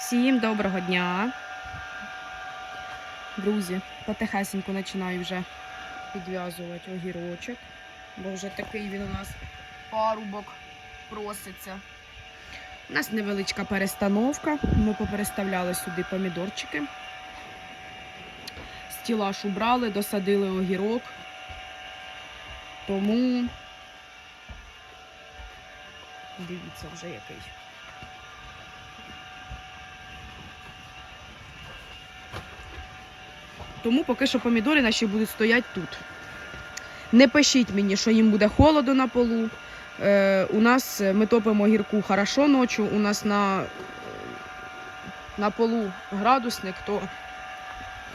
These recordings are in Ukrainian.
Всім доброго дня. Друзі, потихесеньку починаю вже підв'язувати огірочок, бо вже такий він у нас парубок проситься. У нас невеличка перестановка. Ми попереставляли сюди помідорчики. Стілаж убрали, досадили огірок. Тому дивіться вже який. Тому поки що помідори наші будуть стояти тут. Не пишіть мені, що їм буде холодно на полу. Е, у нас е, ми топимо гірку хорошо ночі. У нас на, на полу градусник, то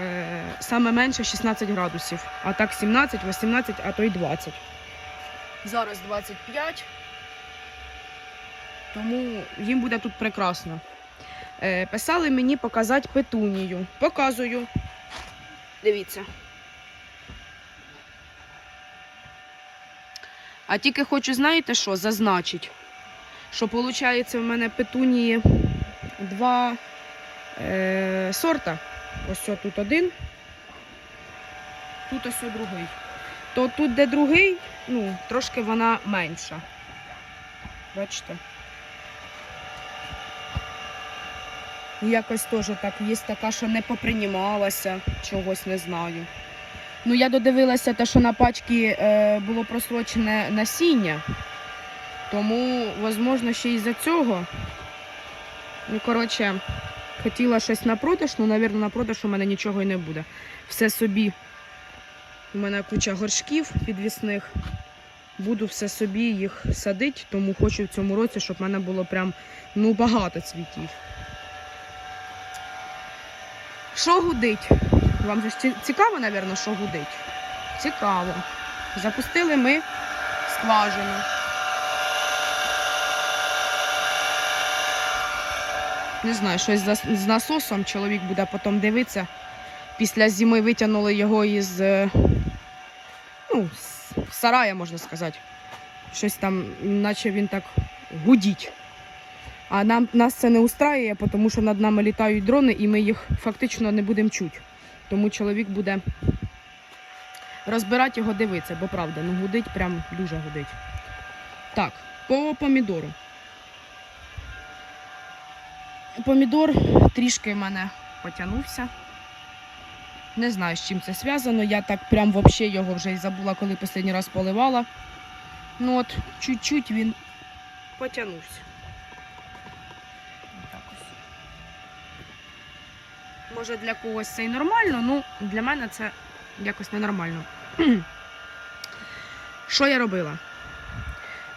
е, саме менше 16 градусів. А так 17, 18, а то й 20. Зараз 25. Тому їм буде тут прекрасно. Е, писали мені показати петунію. Показую. Дивіться. А тільки хочу, знаєте що, зазначити, що виходить в мене петунії два е, сорта. Ось тут один, тут ось другий. То тут, де другий, ну, трошки вона менша. Бачите? І Якось теж так є така, що не попринімалася, чогось не знаю. Ну, я додивилася те, що на пачці е, було просрочене насіння, тому, можливо, ще й за цього. Ну, коротше, хотіла щось на продаж, ну, мабуть, на продаж у мене нічого і не буде. Все собі. У мене куча горшків підвісних. Буду все собі їх садити, тому хочу в цьому році, щоб в мене було прям ну, багато цвітів. Що гудить? Вам же цікаво, мабуть, що гудить? Цікаво. Запустили ми скважину. Не знаю, щось з насосом чоловік буде потім дивитися. Після зими витягнули його із е, ну, сарая, можна сказати. Щось там, наче він так гудіть. А нам, нас це не устраює, тому що над нами літають дрони і ми їх фактично не будемо чути. Тому чоловік буде розбирати його, дивитися, бо правда, ну гудить прям дуже гудить. Так, по помідору. Помідор трішки в мене потягнувся. Не знаю, з чим це зв'язано. Я так прям взагалі його вже і забула, коли останній раз поливала. Ну от, чуть-чуть він потягнувся. Отак ось. Може для когось це і нормально, ну для мене це якось ненормально. Що я робила?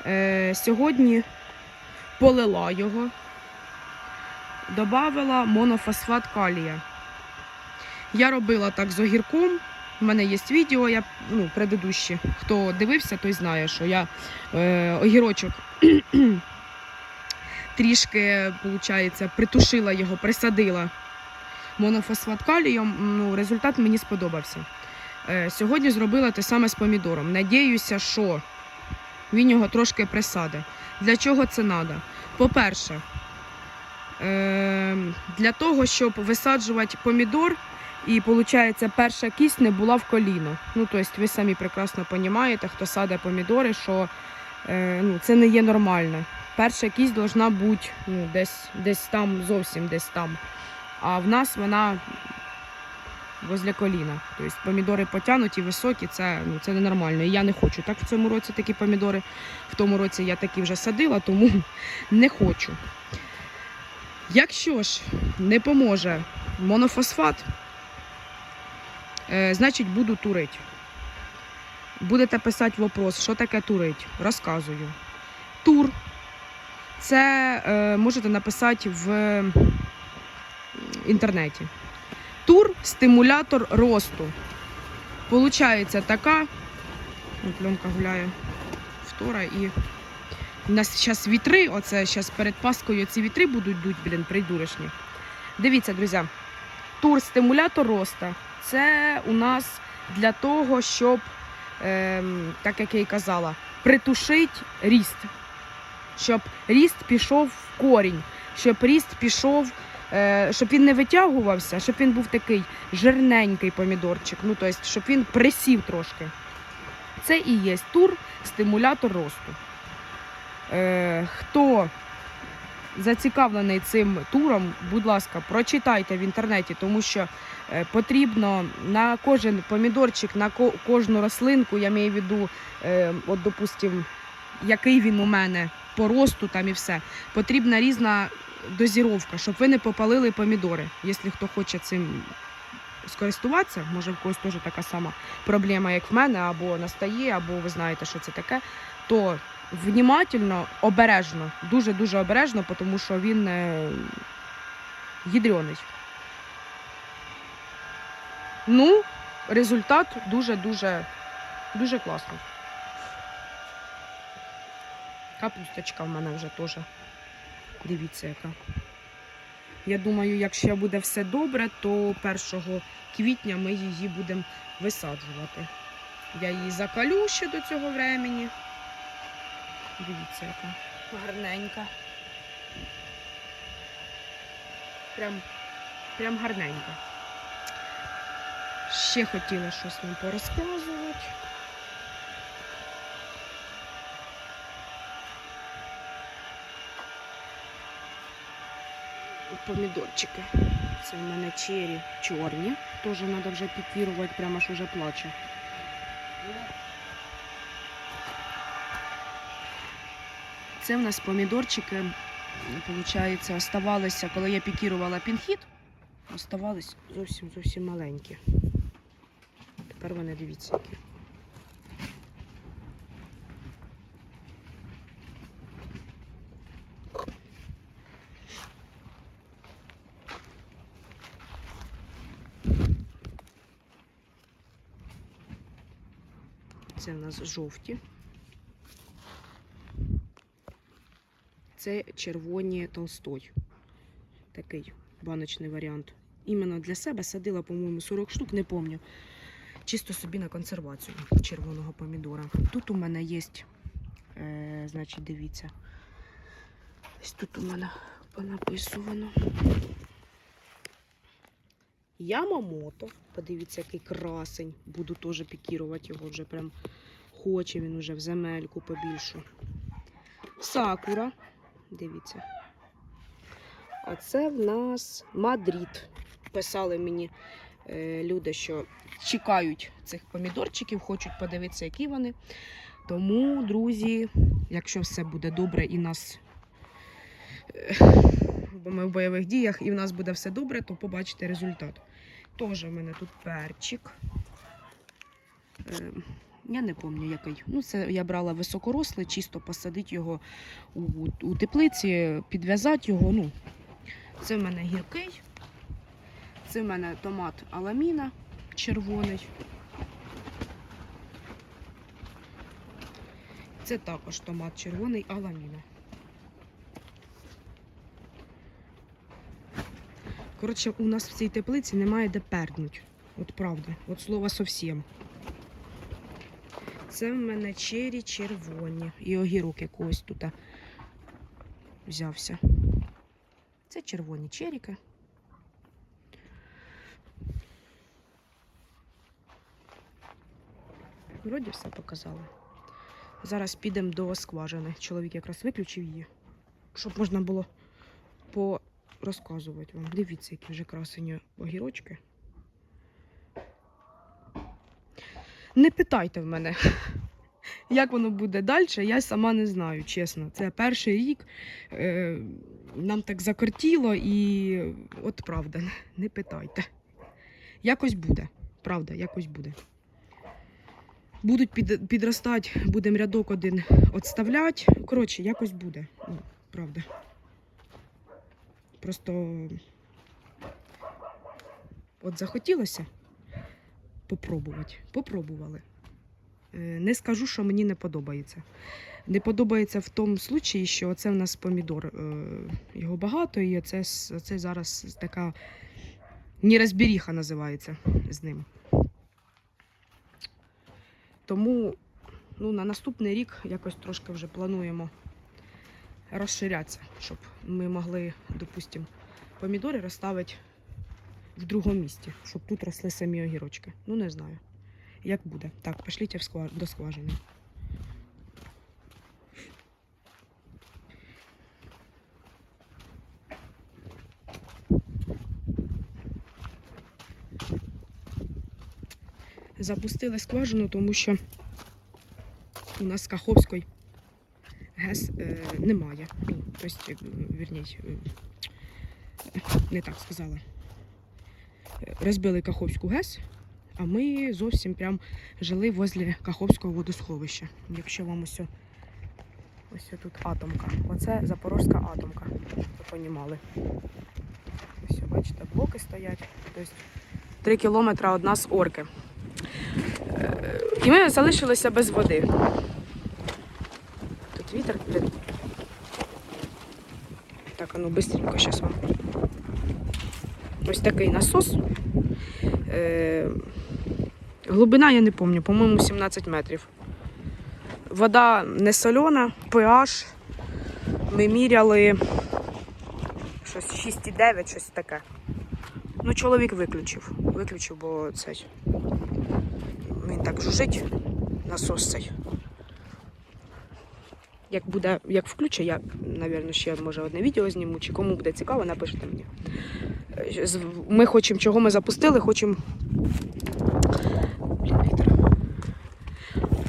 Е, сьогодні полила його, додавила монофосфат калія. Я робила так з огірком. У мене є відео, я ну, предыдущі. Хто дивився, той знає, що я е, огірочок трішки, виходить, притушила його, присадила монофосфат калієм. Ну, результат мені сподобався. Е, сьогодні зробила те саме з помідором. Надіюся, що він його трошки присаде. Для чого це треба? По-перше, е, для того, щоб висаджувати помідор, і виходить, перша кість не була в коліно. Ну, тобто, ви самі прекрасно розумієте, хто саде помідори, що е, ну, це не є нормально. Перша кість повинна бути ну, десь, десь там, зовсім десь там. А в нас вона возле коліна. Тобто помідори потягнуті, високі, це, ну, це ненормально. І я не хочу. Так в цьому році такі помідори. В тому році я такі вже садила, тому не хочу. Якщо ж не поможе монофосфат, е, значить буду турити. Будете писати вопрос, що таке турить? Розказую. Тур це е, можете написати в інтернеті. Тур стимулятор росту. Получається така. Ой, Пленка гуляє втора і. У нас зараз вітри, оце зараз перед Паскою ці вітри будуть дуть, блін, придурочні. Дивіться, друзі, тур стимулятор росту. Це у нас для того, щоб, ем, так як я і казала, притушити ріст. Щоб ріст пішов в корінь, щоб ріст пішов е, щоб він не витягувався, щоб він був такий жирненький помідорчик. Ну, тобто, щоб він присів трошки. Це і є тур стимулятор росту. Е, хто зацікавлений цим туром, будь ласка, прочитайте в інтернеті, тому що е, потрібно на кожен помідорчик, на кожну рослинку, я маю в виду, е, от, допустим, який він у мене по росту там і все, потрібна різна дозіровка, щоб ви не попалили помідори. Якщо хто хоче цим скористуватися, може в когось теж така сама проблема, як в мене, або настає, або ви знаєте, що це таке, то внімательно, обережно, дуже-дуже обережно, тому що він е, ядрений. Ну, результат дуже-дуже дуже класний. Капусточка в мене вже теж. Дивіться, яка. Я думаю, якщо буде все добре, то 1 квітня ми її будемо висаджувати. Я її закалю ще до цього времени. Дивіться, яка гарненька. Прям, прям гарненька. Ще хотіла щось вам порозказувати. Помідорчики. Це в мене чері чорні. Теж треба вже пікірувати, прямо аж уже плаче. Це в нас помідорчики, виходить, оставалися, коли я пікірувала пінхід, оставались зовсім зовсім маленькі. Тепер вони дивіться які. Це в нас жовті. Це червоні толстой. Такий баночний варіант. Іменно для себе садила, по-моєму, 40 штук, не пам'ятаю. Чисто собі на консервацію червоного помідора. Тут у мене є, е, значить, дивіться. Ось тут у мене понаписувано. Ямамото. Подивіться, який красень. Буду теж пікірувати його вже прям хоче він уже в земельку побільшу. Сакура. Дивіться. Оце в нас Мадрид. Писали мені е, люди, що чекають цих помідорчиків, хочуть подивитися, які вони. Тому, друзі, якщо все буде добре і нас. е, Бо ми в бойових діях і в нас буде все добре, то побачите результат. Теж в мене тут перчик. Е, я не пам'ятаю який. Ну, це я брала високорослий, чисто посадити його у, у теплиці, підв'язати його. Ну, це в мене гіркий. Це в мене томат аламіна червоний. Це також томат червоний аламіна. Коротше, у нас в цій теплиці немає де перднуть. От правда, от слова совсем. Це в мене чері червоні. І огірок якогось тут взявся. Це червоні черіки. Вроді все показала. Зараз підемо до скважини. Чоловік якраз виключив її, щоб можна було порозказувати вам. Дивіться, які вже красені огірочки. Не питайте в мене, як воно буде далі, я сама не знаю, чесно. Це перший рік. Е, нам так закортіло і от правда, не питайте. Якось буде. Правда, якось буде. Будуть під, підростати, будемо рядок один відставляти. Коротше, якось буде. Ну, правда. Просто от захотілося попробувати. Попробували. Е, Не скажу, що мені не подобається. Не подобається в тому случаї, що це в нас помідор. е, Його багато, і це, це зараз така нерозберіха називається з ним. Тому ну, на наступний рік якось трошки вже плануємо розширятися, щоб ми могли, допустимо, помідори розставити в другому місці, щоб тут росли самі огірочки. Ну, не знаю. Як буде. Так, пошліть до скважини. Запустили скважину, тому що у нас з Каховської ГЕС е, немає. Ну, тобто, е, вірніть, е, не так сказала. Розбили Каховську ГЕС, а ми зовсім прям жили возле Каховського водосховища. Якщо вам ось, ось тут атомка. Оце Запорозька атомка, щоб ви понімали. Ось, бачите, блоки стоять. Тобто, три кілометри одна з орки. І ми залишилися без води. Вітер. блін. Так, ну быстренько зараз вам. Ось такий насос. Е, глибина я не пам'ятаю, по-моєму, 17 метрів. Вода не солена, pH. Ми міряли щось 6,9, щось таке. Ну, чоловік виключив. Виключив, бо цей. Він так жужить, насос цей. Як буде, як включу, я, мабуть, ще може одне відео зніму, чи кому буде цікаво, напишіть мені. Е, Ми хочемо, чого ми запустили, хочемо.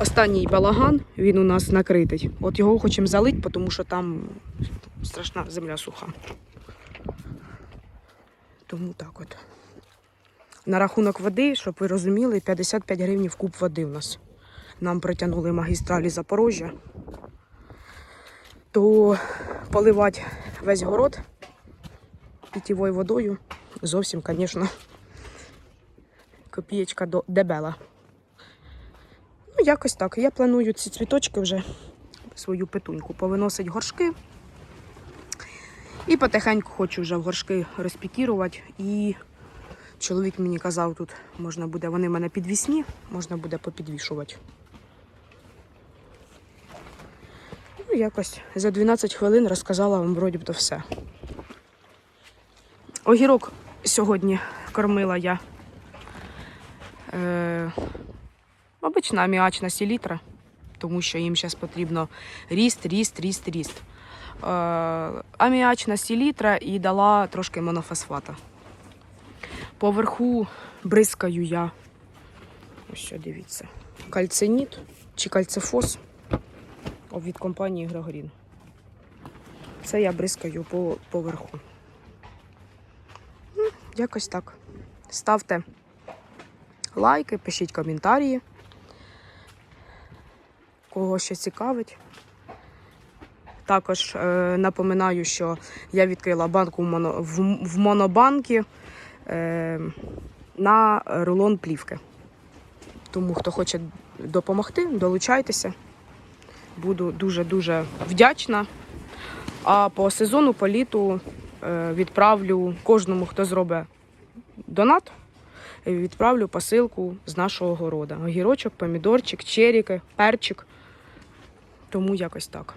Останній балаган, він у нас накритий. От його хочемо залити, тому що там страшна земля суха. Тому так от. На рахунок води, щоб ви розуміли, 55 гривень в куб води у нас. Нам протягнули магістралі Запорожжя. То поливати весь город питьовою водою зовсім, звісно, копієчка дебела. Ну, якось так. Я планую ці цвіточки вже свою петуньку повиносить горшки. І потихеньку хочу вже в горшки розпікірувати. І чоловік мені казав, тут можна буде, вони в мене підвісні, можна буде попідвішувати. Ну, якось за 12 хвилин розказала вам вроді б то все. Огірок сьогодні кормила я. Е, обична аміачна селітра, тому що їм зараз потрібно ріст, ріст, ріст, ріст. Е, аміачна селітра і дала трошки монофосфата. Поверху бризкаю я. Ось що дивіться. Кальциніт чи кальцифос О, від компанії Грегорін. Це я бризкаю по поверху. Ну, Якось так. Ставте лайки, пишіть коментарі. Кого ще цікавить. Також е, напоминаю, що я відкрила банку в, моно, в, в монобанки е, на рулон плівки. Тому хто хоче допомогти, долучайтеся. Буду дуже-дуже вдячна. А по сезону, по літу е, відправлю кожному, хто зробить донат, відправлю посилку з нашого города. Огірочок, помідорчик, черіки, перчик. Тому якось так.